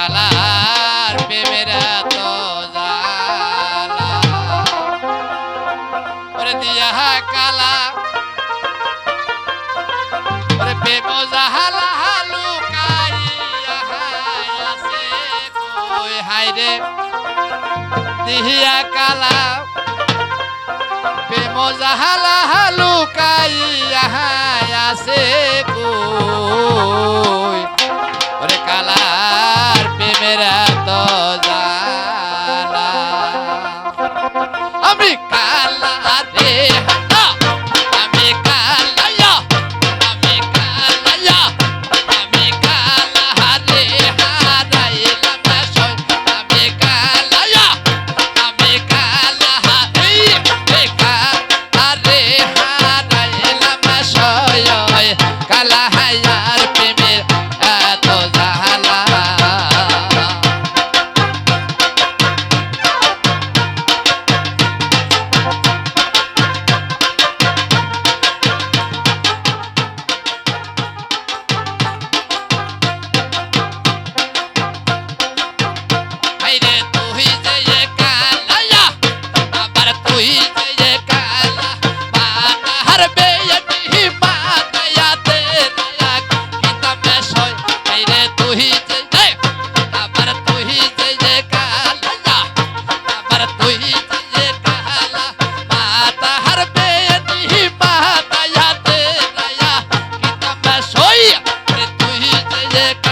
Colour প্রেমেরা তো জালা ওরে দিয়া কালা। ওরে প্রেম জাহালা হালু কাইয়া হায়াসে কই হাইরে Nick.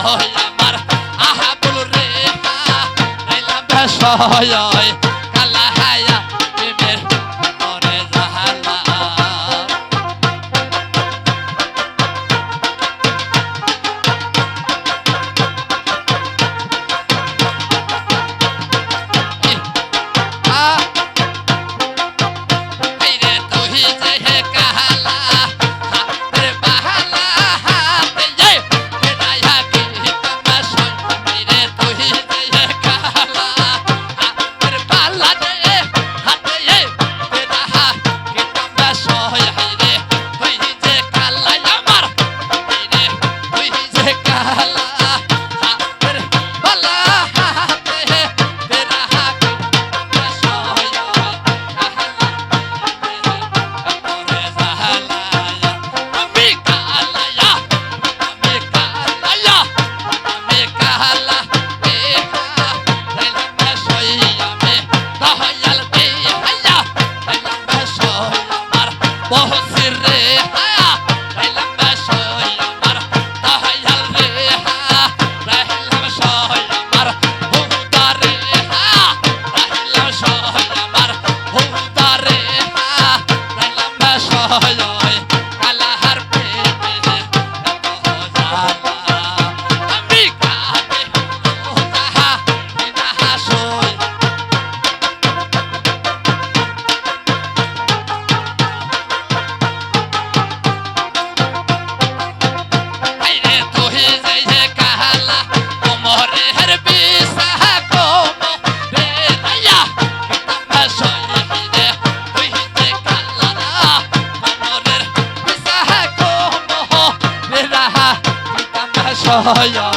সহায় আমার আহা বলো রে নাইলাম সহায় 哎呀！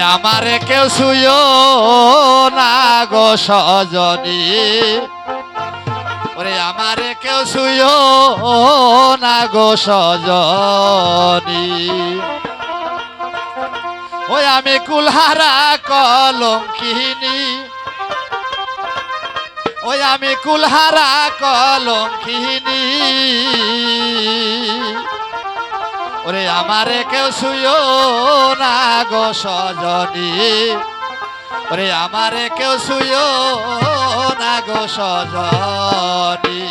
আমারে কেউ শুয় না গো সজনী। ওরে আমারে কেউ শুয় না গো সজনী। ওই আমি কুলহারা কলঙ্কিনী। ওই আমি কুলহারা কলঙ্কিনী। ওরে আমারে কেউ শুয়ো না গো সজনী। ওরে আমারে কেউ শুয়ো না গো সজনী।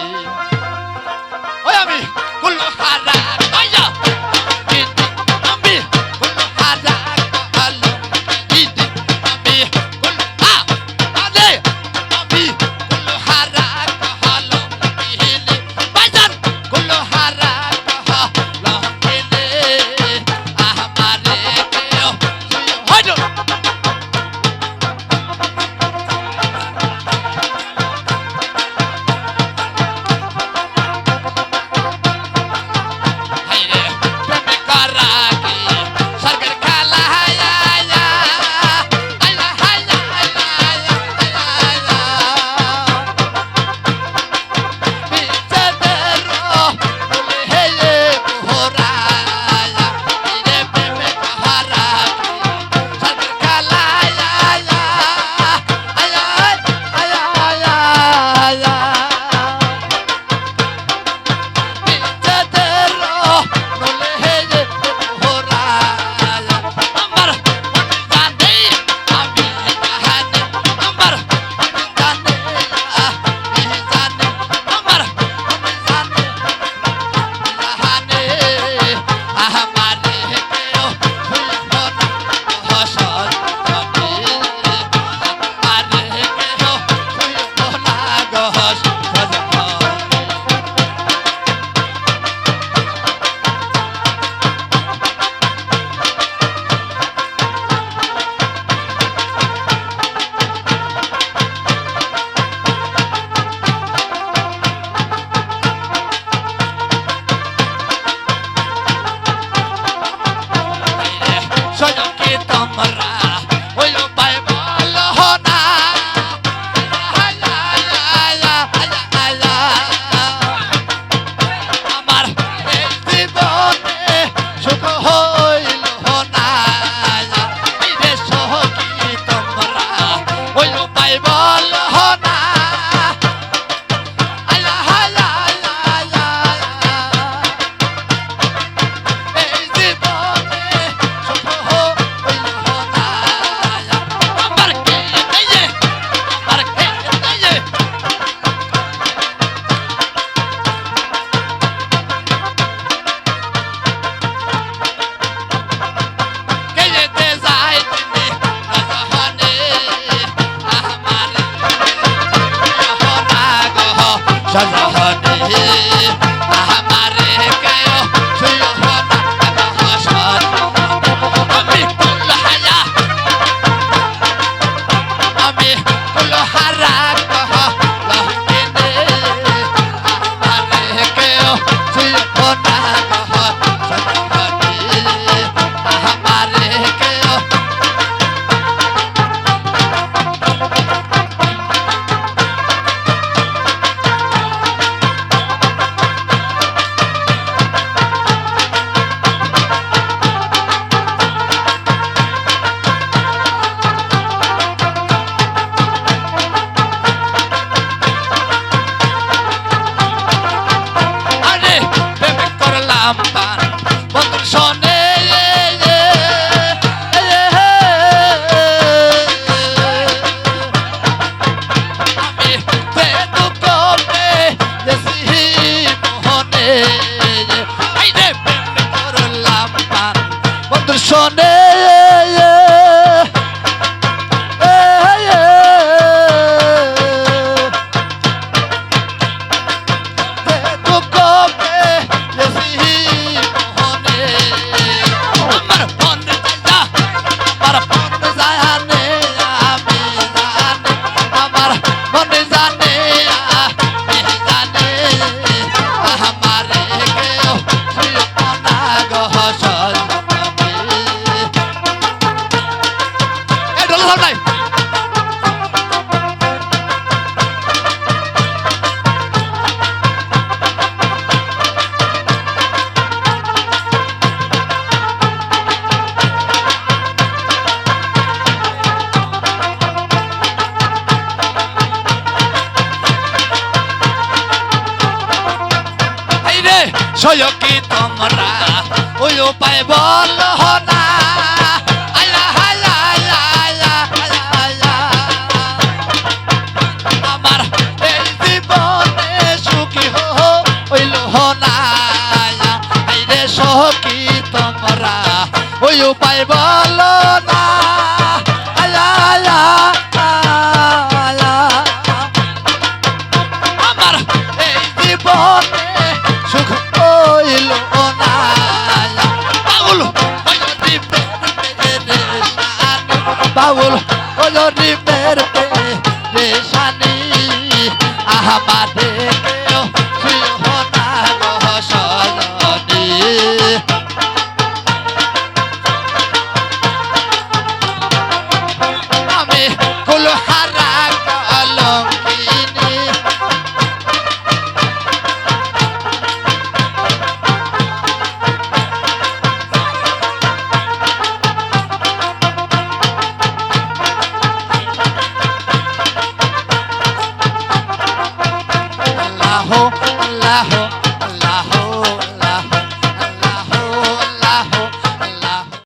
সয় কি তোমরা ওই উপায় বল না। কি উপায় বল